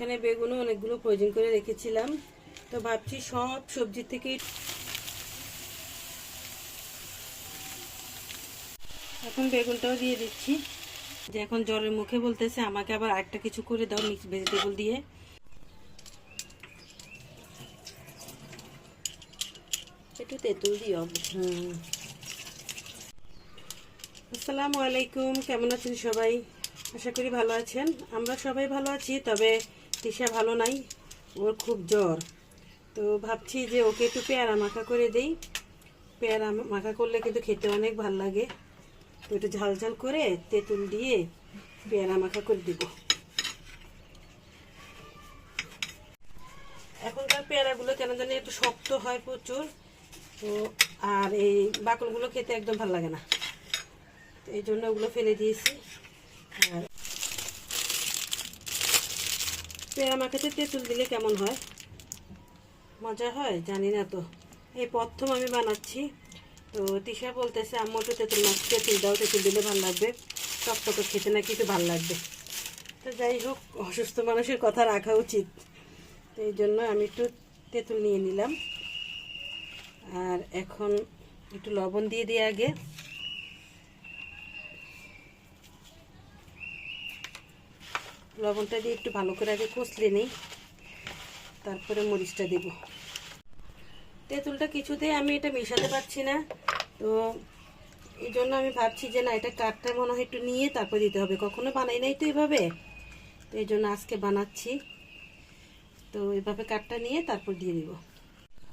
এখানে বেগুনও অনেকগুলো প্রয়োজন করে রেখেছিলাম। তো ভাবছি সব সবজি থেকে এখন বেগুনটাও দিয়ে দিচ্ছি। যে এখন জ্বরের মুখে বলতেছে, আমাকে আবার আরেকটা কিছু করে দাও মিক্স ভেজিটেবল দিয়ে। একটু তেঁতুল দিও। হুম। আসসালামু আলাইকুম, কেমন আছেন সবাই? আশা করি ভালো আছেন। আমরা সবাই ভালো আছি, তবে তিশা ভালো নাই, ওর খুব জ্বর। তো ভাবছি যে ওকে একটু পেয়ারা মাখা করে দেই। পেয়ারা মাখা করলে কিন্তু খেতে অনেক ভালো লাগে। তো একটু ঝাল ঝাল করে তেঁতুল দিয়ে পেয়ারা মাখা করে দিব। এখনকার পেয়ারাগুলো কেন জানি একটু শক্ত হয় প্রচুর। তো আর এই বাকলগুলো খেতে একদম ভালো লাগে না। এই জন্য ওগুলো ফেলে দিয়েছি। আর পেয়ারা মাখাতে তেঁতুল দিলে কেমন হয়? মজা হয়, জানি না তো। এই প্রথম আমি বানাচ্ছি। তো তিশা বলতেছে, আম্মু, একটু তেঁতুল মাছ তেঁতুল দাও, তেঁতুল দিলে ভালো লাগবে। টকটকে খেতে নাকি একটু ভালো লাগবে। তো যাই হোক, অসুস্থ মানুষের কথা রাখা উচিত। তো এই জন্য আমি একটু তেঁতুল নিয়ে নিলাম। আর এখন একটু লবণ দিয়ে দিই আগে। লবণটা দিয়ে একটু ভালো করে আগে কষলে নিই। তারপরে মরিচটা দেব। তেঁতুলটা কিছুতেই আমি এটা মেশাতে পারছি না। তো এই জন্য আমি ভাবছি যে না, এটা কাঠটা মনে হয় একটু নিয়ে তারপর দিতে হবে। কখনো বানাই নাই তো এভাবে। তো এই জন্য আজকে বানাচ্ছি। তো এভাবে কাঠটা নিয়ে তারপর দিয়ে দিব।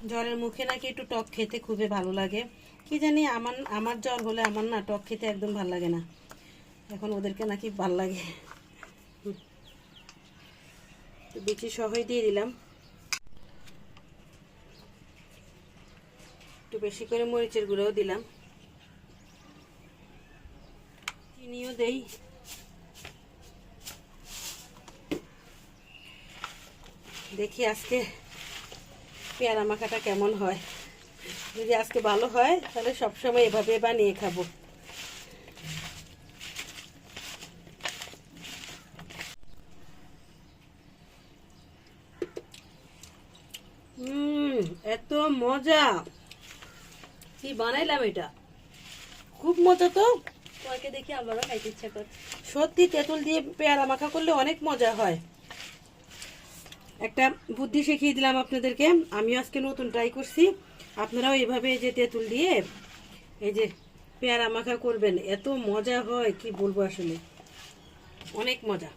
জ্বরের মুখে নাকি একটু টক খেতে খুবই ভালো লাগে। কি জানি আমার আমার জ্বর হলে আমার না টক খেতে একদম ভালো লাগে না। এখন ওদেরকে নাকি ভালো লাগে। বিচি সহই দিয়ে দিলাম। একটু বেশি করে মরিচের গুঁড়োও দিলাম। চিনিও দেই। দেখি আজকে পেয়ারা মাখাটা কেমন হয়। যদি আজকে ভালো হয়, তাহলে সবসময় এভাবে বানিয়ে খাব হুম এত মজা। কি বানাইলাম এটা? খুব মজা তো। তোমাকে দেখি আমারও খাইতে ইচ্ছা করছে। সত্যি তেঁতুল দিয়ে পেয়ারা মাখা করলে অনেক মজা হয়। একটা বুদ্ধি শিখিয়ে দিলাম আপনাদেরকে। আমিও আজকে নতুন ট্রাই করছি। আপনারাও এভাবে এই যে তেঁতুল দিয়ে এই যে পেয়ারা মাখা করবেন এত মজা হয় কি বলব আসলে? অনেক মজা।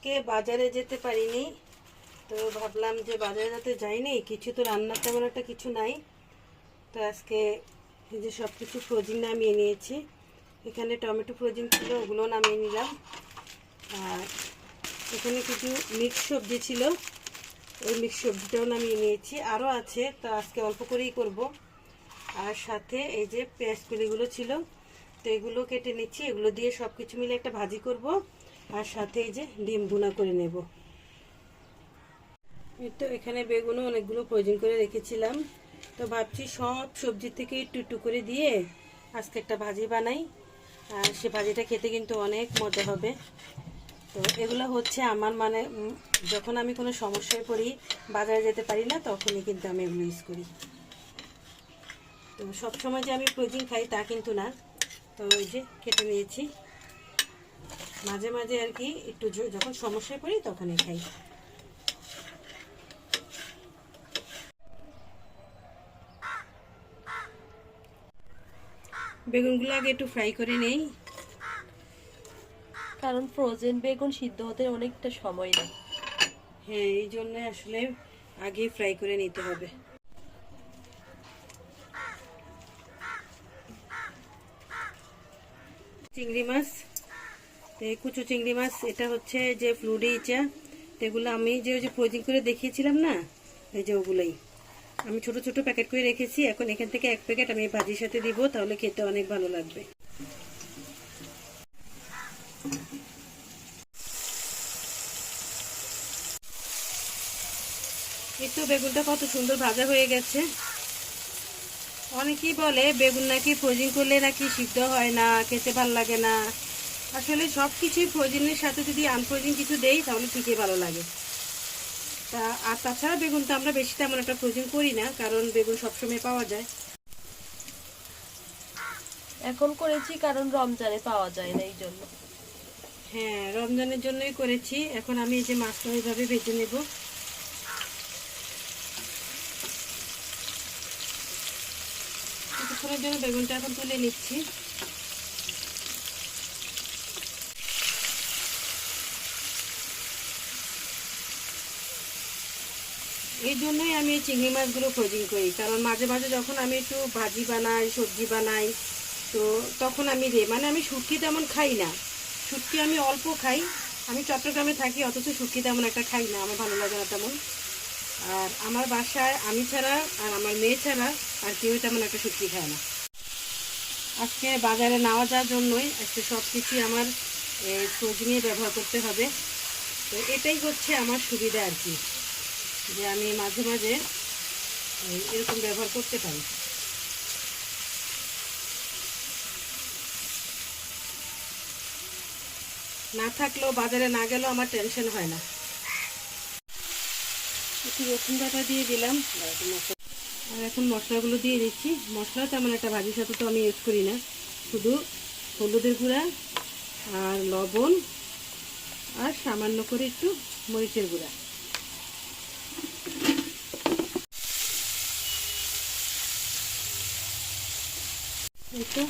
আজকে বাজারে যেতে পারিনি। তো ভাবলাম যে বাজারে যাতে যাইনি, কিছু তো রান্নার তেমন একটা কিছু নাই। তো আজকে এই যে সব কিছু ফ্রোজিন নামিয়ে নিয়েছি। এখানে টমেটো ফ্রোজিন ছিল, ওগুলো নামিয়ে নিলাম। আর এখানে কিছু মিক্স সবজি ছিল, ওই মিক্স সবজিটাও নামিয়ে নিয়েছি। আরও আছে, তো আজকে অল্প করেই করব। আর সাথে এই যে পেঁয়াজ ছিল, তো এগুলো কেটে নিচ্ছি। এগুলো দিয়ে সব কিছু মিলে একটা ভাজি করব। আর সাথে এই যে ডিম ভুনা করে নেব। তো এখানে বেগুনও অনেকগুলো প্রয়োজন করে রেখেছিলাম। তো ভাবছি সব সবজি থেকে একটু একটু করে দিয়ে আজকে একটা ভাজি বানাই। আর সে ভাজিটা খেতে কিন্তু অনেক মজা হবে। তো এগুলো হচ্ছে আমার মানে যখন আমি কোনো সমস্যায় পড়ি, বাজারে যেতে পারি না, তখনই কিন্তু আমি এগুলো ইউজ করি। তো সবসময় যে আমি প্রোটিন খাই তা কিন্তু না। তো ওই যে কেটে নিয়েছি। মাঝে মাঝে আর কি একটু যখন সমস্যায় পড়ি তখনই খাই। বেগুনগুলো আগে একটু ফ্রাই করে নেই। কারণ ফ্রোজেন বেগুন সিদ্ধ হতে অনেকটা সময় নেয়। হ্যাঁ এই জন্য আসলে আগে ফ্রাই করে নিতে হবে। চিংড়ি মাছ তো এই কুচু চিংড়ি মাছ, এটা হচ্ছে যে ফ্লুডি ইচা এগুলো আমি যে ওই যে ফ্রোজিং করে দেখিয়েছিলাম না, এই যে ওগুলোই। আমি ছোট ছোট প্যাকেট করে রেখেছি, এখন এখান থেকে এক প্যাকেট আমি ভাজির সাথে দিব, তাহলে খেতে অনেক ভালো লাগবে। এই তো বেগুনটা কত সুন্দর ভাজা হয়ে গেছে। অনেকেই বলে, বেগুন নাকি ফ্রোজিং করলে নাকি সিদ্ধ হয় না, খেতে ভালো লাগে না। আসলে সব কিছুই ফ্রোজিনের সাথে যদি আনফ্রোজিন কিছু দেই তাহলে ঠিকই ভালো লাগে। তা আর তাছাড়া বেগুন তো আমরা বেশি তেমন একটা ফ্রোজিং করি না কারণ বেগুন সবসময় পাওয়া যায়। এখন করেছি কারণ রমজানে পাওয়া যায় না এই জন্য হ্যাঁ রমজানের জন্যই করেছি। এখন আমি এই যে মাছটা ওইভাবে ভেজে নেব। কিছুক্ষণের জন্য বেগুনটা এখন তুলে নিচ্ছি। এই জন্যই আমি এই চিংড়ি মাছগুলো ফ্রোজিং করি। কারণ মাঝে মাঝে যখন আমি একটু ভাজি বানাই, সবজি বানাই, তো তখন আমি দিই মানে আমি শুটকি তেমন খাই না। শুটকি আমি অল্প খাই। আমি চট্টগ্রামে থাকি, অথচ শুটকি তেমন একটা খাই না, আমার ভালো লাগে না তেমন। আর আমার বাসায় আমি ছাড়া আর আমার মেয়ে ছাড়া আর কেউ তেমন একটা শুটকি খায় না। আজকে বাজারে নেওয়া যাওয়ার জন্যই আজকে সব কিছুই আমার ফ্রোজিংয়ে ব্যবহার করতে হবে। তো এটাই হচ্ছে আমার সুবিধা আর কি। যে আমি মাঝে মাঝে এরকম ব্যবহার করতে পারি। না থাকলেও বাজারে না গেলেও আমার টেনশন হয় না। একটু রসুন বাটা দিয়ে দিলাম। আর এখন মশলাগুলো দিয়ে দিচ্ছি। মশলা তেমন একটা ভাজির সাথে তো আমি ইউজ করি না। শুধু হলুদের গুঁড়া আর লবণ আর সামান্য করে একটু মরিচের গুঁড়া। এই তো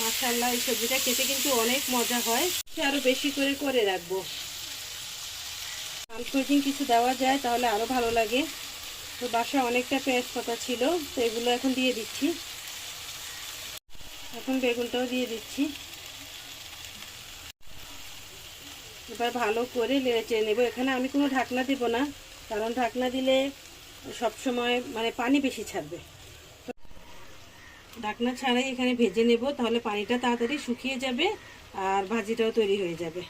মাশাল্লাহ এই সবজিটা খেতে কিন্তু অনেক মজা হয়। আরও বেশি করে করে রাখব। আনফ্রোজিং কিছু দেওয়া যায়, তাহলে আরও ভালো লাগে। তো বাসায় অনেকটা পেঁয়াজ পাতা ছিল, তো এগুলো এখন দিয়ে দিচ্ছি। এখন বেগুনটাও দিয়ে দিচ্ছি। এবার ভালো করে নেড়ে নেব। এখানে আমি কোনো ঢাকনা দেব না, কারণ ঢাকনা দিলে সব সময় মানে পানি বেশি ছাড়বে। ঢাকনা ছাড়াই এখানে ভেজে নেব, তাহলে পানিটা তাড়াতাড়ি শুকিয়ে যাবে আর ভাজিটাও তৈরি হয়ে যাবে।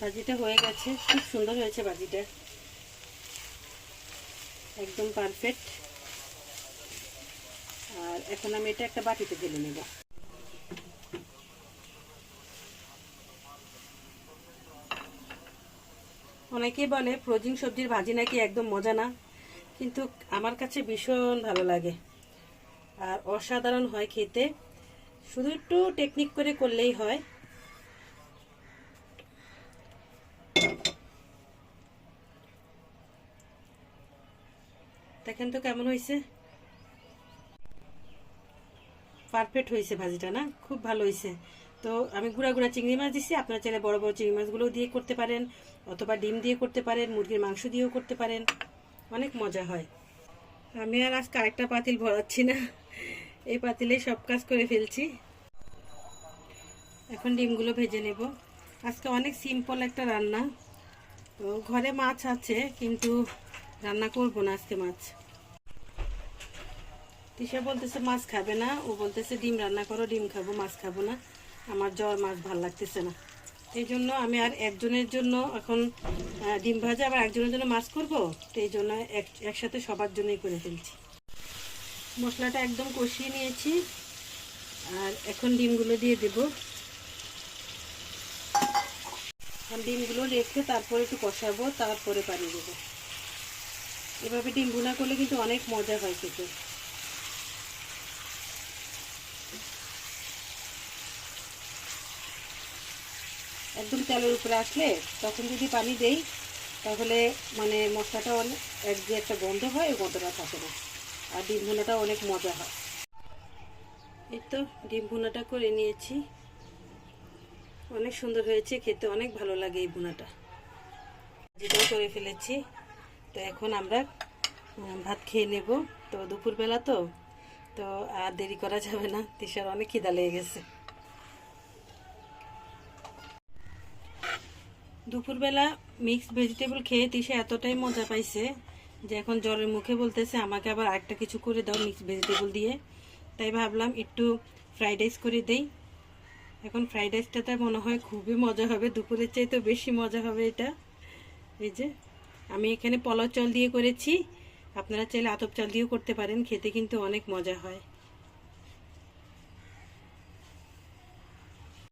ভাজিটা হয়ে গেছে, খুব সুন্দর হয়েছে ভাজিটা। একদম পারফেক্ট আর এখন আমি এটা একটা বাটিতে ঢেলে নেব। অনেকেই বলে ফ্রোজিং সবজির ভাজি নাকি একদম মজা না, কিন্তু আমার কাছে ভীষণ ভালো লাগে। আর অসাধারণ হয় খেতে। শুধু একটু টেকনিক করে করলেই হয়। দেখেন তো কেমন হয়েছে। পারফেক্ট হয়েছে ভাজিটা না? খুব ভালো হয়েছে। তো আমি গুঁড়া গুঁড়া চিংড়ি মাছ দিচ্ছি আপনার চাইলে বড় বড় চিংড়ি মাছগুলোও দিয়ে করতে পারেন, অথবা ডিম দিয়ে করতে পারেন, মুরগির মাংস দিয়েও করতে পারেন। অনেক মজা হয়। আমি আর আজকে আরেকটা পাতিল ভরাচ্ছি না। এই পাতিলেই সব কাজ করে ফেলছি। এখন ডিমগুলো ভেজে নেব। আজকে অনেক সিম্পল একটা রান্না। তো ঘরে মাছ আছে, কিন্তু রান্না করব না আজকে মাছ। তিশা বলতেছে, মাছ খাবে না। ও বলতেছে, ডিম রান্না করো, ডিম খাব, মাছ খাব না। আমার জ্বর মাছ ভালো লাগতেছে না। এই জন্য আমি আর একজনের জন্য এখন ডিম ভাজা আবার একজনের জন্য মাছ করব, তো এই জন্য এক, একসাথে সবার জন্যই করে ফেলছি। মশলাটা একদম কষিয়ে নিয়েছি, আর এখন ডিমগুলো দিয়ে দেব। ডিমগুলো রেখে তারপরে একটু কষাবো, তারপরে পানি দেবো। এভাবে ডিম ভুনা করলে কিন্তু অনেক মজা হয় খেতে। একদম তেলের উপরে আসলে তখন যদি পানি দেই, তাহলে মানে মশলাটা অনেক এক যে একটা গন্ধ হয়, ওই গন্ধটা থাকে না। আর ডিম ভুনাটা অনেক মজা হয়। এই তো ডিম ভুনাটা করে নিয়েছি। অনেক সুন্দর হয়েছে, খেতে অনেক ভালো লাগে এই ভুনাটা। যেটাও করে ফেলেছি। তো এখন আমরা ভাত খেয়ে নেব। তো দুপুরবেলা তো তো আর দেরি করা যাবে না। তিসার অনেক খিদা লেগে গেছে। দুপুরবেলা মিক্সড ভেজিটেবল খেয়ে তিসে এতটাই মজা পাইছে যে এখন জ্বরের মুখে বলতেছে, আমাকে আবার আরেকটা কিছু করে দাও মিক্সড ভেজিটেবল দিয়ে। তাই ভাবলাম একটু ফ্রাইড রাইস করে দেই। এখন ফ্রাইড রাইসটাতে মনে হয় খুবই মজা হবে, দুপুরের চাইতে বেশি মজা হবে এটা। এই যে, আমি এখানে পলাও চাল দিয়ে করেছি। আপনারা চাইলে আতপ চাল দিয়েও করতে পারেন, খেতে কিন্তু অনেক মজা হয়।